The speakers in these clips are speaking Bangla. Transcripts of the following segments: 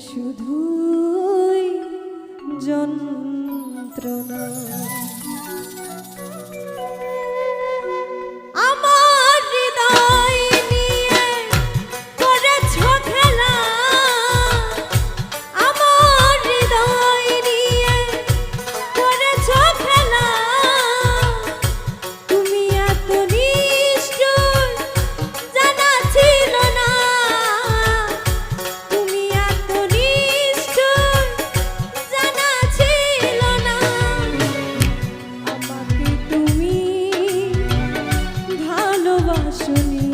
শুধুই যন্ত্রণা passionate.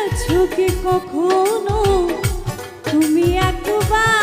ভেবেছো কি কখনো? তুমি একবার